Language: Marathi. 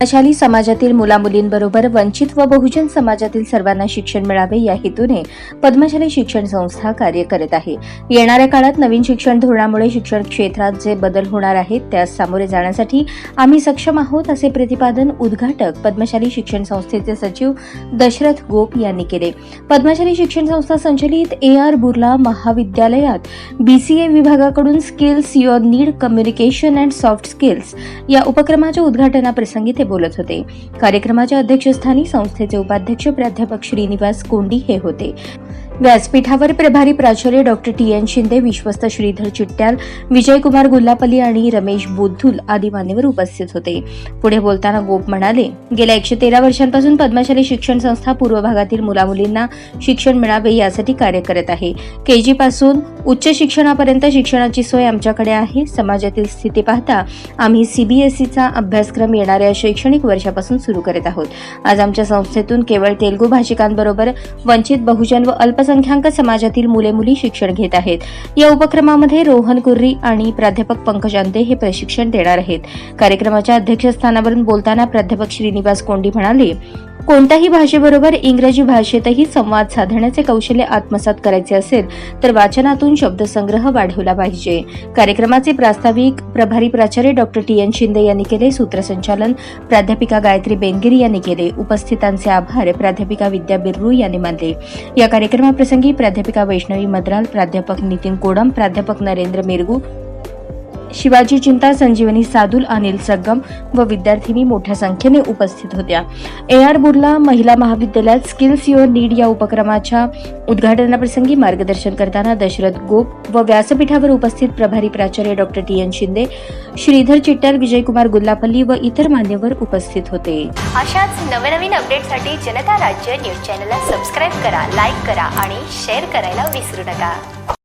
पद्मशाली समाजातील मुलामुलींबरोबर वंचित व बहुजन समाजातील सर्वांना शिक्षण मिळावे या हेतूने पद्मशाली शिक्षण संस्था कार्य करत आहे. येणाऱ्या काळात नवीन शिक्षण धोरणामुळे शिक्षण क्षेत्रात जे बदल होणार आहेत त्यास सामोरे जाण्यासाठी आम्ही सक्षम आहोत असे प्रतिपादन उद्घाटक पद्मशाली शिक्षण संस्थेचे सचिव दशरथ गोप यांनी केले. पद्मशाली शिक्षण संस्था संचलित ए आर बुर्ला महाविद्यालयात बीसीए विभागाकडून skills your need communication and soft skills या उपक्रमाच्या उद्घाटनाप्रसंगी ते बोलत होते. कार्यक्रमाच्या अध्यक्षस्थानी संस्थेचे उपाध्यक्ष प्राध्यापक श्रीनिवास कोंडी हे होते. व्यासपीठावर प्रभारी प्राचार्य डॉक्टर टी. एन. शिंदे विश्वस्त श्रीधर चिट्ट्याल विजयकुमार गुल्लापल्ली आणि रमेश बोद्धुल आदी मान्यवर उपस्थित होते. पुढे बोलताना गोप म्हणाले गेल्या एकशे तेरा वर्षांपासून पद्मशाली शिक्षण संस्था पूर्व भागातील मुलामुलींना शिक्षण मिळावे यासाठी कार्य करत आहे. केजी पासून उच्च शिक्षणापर्यंत शिक्षणाची सोय आमच्याकडे आहे. समाजातील स्थिती पाहता आम्ही सीबीएसईचा अभ्यासक्रम येणाऱ्या शैक्षणिक वर्षापासून सुरू करत आहोत. आज आमच्या संस्थेतून केवळ तेलुगू भाषिकांबरोबर वंचित बहुजन व अल्पसंख्याक समाजातील मुले मुली शिक्षण घेत आहेत. या उपक्रमामध्ये रोहन कुर्री आणि प्राध्यापक पंकज अंते हे प्रशिक्षण देणार आहेत. कार्यक्रमाच्या अध्यक्षस्थानावरून बोलताना प्राध्यापक श्रीनिवास कोंडी म्हणाले कोणत्याही भाषेबरोबर इंग्रजी भाषेतही संवाद साधण्याचे कौशल्य आत्मसात करायचे असेल तर वाचनातून शब्दसंग्रह वाढवला पाहिजे. कार्यक्रमाचे प्रास्ताविक प्रभारी प्राचार्य डॉक्टर टी एन शिंदे यांनी केले सूत्रसंचालन. प्राध्यापिका गायत्री बेनगिरी यांनी केले. उपस्थितांचे आभार. प्राध्यापिका विद्या बिर्रू यांनी मानले. या कार्यक्रमाप्रसंगी प्राध्यापिका वैष्णवी मद्राल प्राध्यापक नितीन कोडम प्राध्यापक नरेंद्र मिरगू शिवाजी चिंता संजीवनी सादुल अनिल सगम व विद्यार्थिनी मोठ्या संख्येने उपस्थित होत्या. ए आर बुर्ला महिला महाविद्यालयात स्किल्स युअर नीड या उपक्रमाच्या उद्घाटनाप्रसंगी मार्गदर्शन करताना दशरथ गोप व व्यासपीठावर उपस्थित प्रभारी प्राचार्य doctor T N Shinde Shridhar Chittar Vijaykumar Gullapalli व इतर मान्यवर उपस्थित होते. अशाच नवनवीन अपडेटसाठी जनता राज्य न्यूज चॅनलला सबस्क्राईब करा लाईक करा आणि शेअर करायला विसरू नका.